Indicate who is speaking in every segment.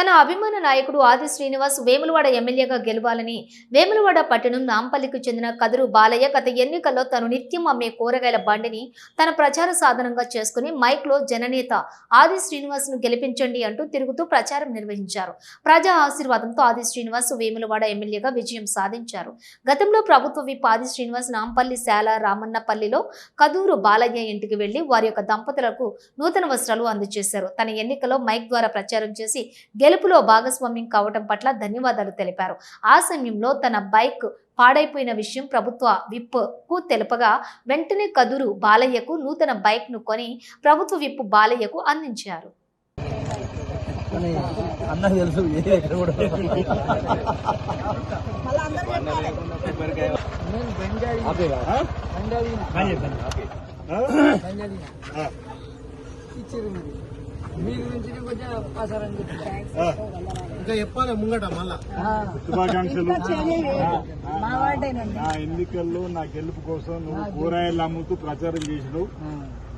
Speaker 1: తన అభిమాన నాయకుడు ఆది శ్రీనివాస్ వేములవాడ ఎమ్మెల్యేగా గెలవాలని వేములవాడ పట్టణం నాంపల్లికి చెందిన కదురు బాలయ్య గత ఎన్నికల్లో తను నిత్యం అమ్మే కూరగాయల బండిని తన ప్రచార సాధనంగా చేసుకుని మైక్లో జననేత ఆది శ్రీనివాస్ను గెలిపించండి అంటూ తిరుగుతూ ప్రచారం నిర్వహించారు. ప్రజా ఆశీర్వాదంతో ఆది శ్రీనివాస్ వేములవాడ ఎమ్మెల్యేగా విజయం సాధించారు. గతంలో ప్రభుత్వ విప్ ఆది శ్రీనివాస్ నాంపల్లి శాల రామన్నపల్లిలో కదూరు బాలయ్య ఇంటికి వెళ్ళి వారి యొక్క దంపతులకు నూతన వస్త్రాలు అందజేశారు. తన ఎన్నికలో మైక్ ద్వారా ప్రచారం చేసి గెలుపులో భాగస్వామ్యం కావడం పట్ల ధన్యవాదాలు తెలిపారు. ఆ సమయంలో తన బైక్ పాడైపోయిన విషయం ప్రభుత్వ విప్కు తెలపగా వెంటనే కదురు బాలయ్యకు నూతన బైక్ను కొని ప్రభుత్వ విప్ బాలయ్యకు అందించారు.
Speaker 2: అన్నకు తెలుసు ఎక్కడ కూడా. ఇచ్చారు మీ గురించి కొంచెం ప్రసారం
Speaker 3: ఇంకా చెప్పాలి ముంగట మళ్ళా.
Speaker 4: శుభాకాంక్షలు
Speaker 2: మా వాడేనండి.
Speaker 4: నా ఎన్నికల్లో నా గెలుపు కోసం నువ్వు కూరగాయలు అమ్ముతూ ప్రచారం చేసినావు.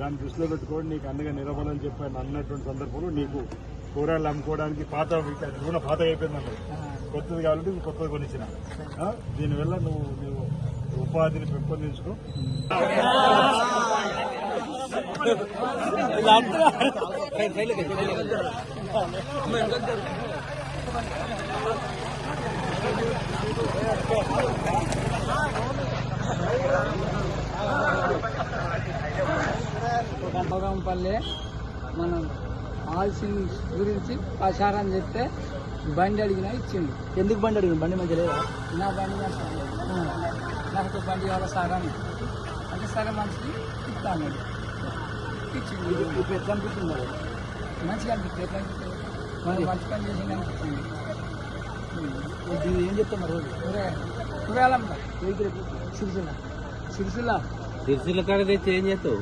Speaker 4: దాన్ని దృష్టిలో పెట్టుకొని నీకు అండగా నిలబడాలని చెప్పాను అన్నటువంటి సందర్భంలో నీకు కూరగాయలు అమ్ముకోవడానికి పాత నూనె పాత అయిపోయింది అన్నది కొత్తది కాబట్టి నువ్వు కొత్తది కొనిచ్చిన? దీనివల్ల నువ్వు నువ్వు ఉపాధిని పెంపొందించుకో.
Speaker 2: పల్లె మనం ఆల్సిన గురించి ప్రచారం చెప్తే బండి అడిగినా ఇచ్చిండు
Speaker 3: ఎందుకు బండి అడిగింది బండి మంచి లేదా
Speaker 2: నా బండి నచ్చింది. నాకు ఒక బండి కావాలి సార్ అని అంటే సరే మంచిది ఇస్తాను ఇచ్చింది
Speaker 3: ఇప్పుడు ఎట్లా అనిపిస్తుంది?
Speaker 2: మంచిగా అనిపిస్తుంది ఎట్లా అనిపిస్తుంది
Speaker 3: మరి?
Speaker 2: మంచి పని చేసింది అనిపిస్తుంది
Speaker 3: ఇది ఏం చెప్తాం రోజు?
Speaker 2: కూరగాయలు కూరగాయలు అమ్ముతా
Speaker 3: వెహికల్ సిరిసిల్ల.
Speaker 2: సిరిసిల్ల?
Speaker 5: సిరిసిల్ల కాడ తెచ్చి ఏం చేస్తావు?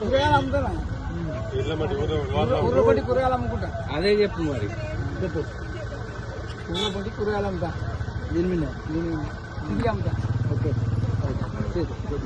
Speaker 2: కూరగాయలు అమ్ముతాను పట్టి కూరగాయలు అమ్ముకుంటా
Speaker 5: అదే చెప్పు మరి.
Speaker 3: చెప్పు.
Speaker 2: పట్టి కూరగాయలు అమ్ముతా
Speaker 3: దీని మీద
Speaker 2: నేను ఇంటికి అమ్ముతా.
Speaker 3: ఓకే. ఓకే.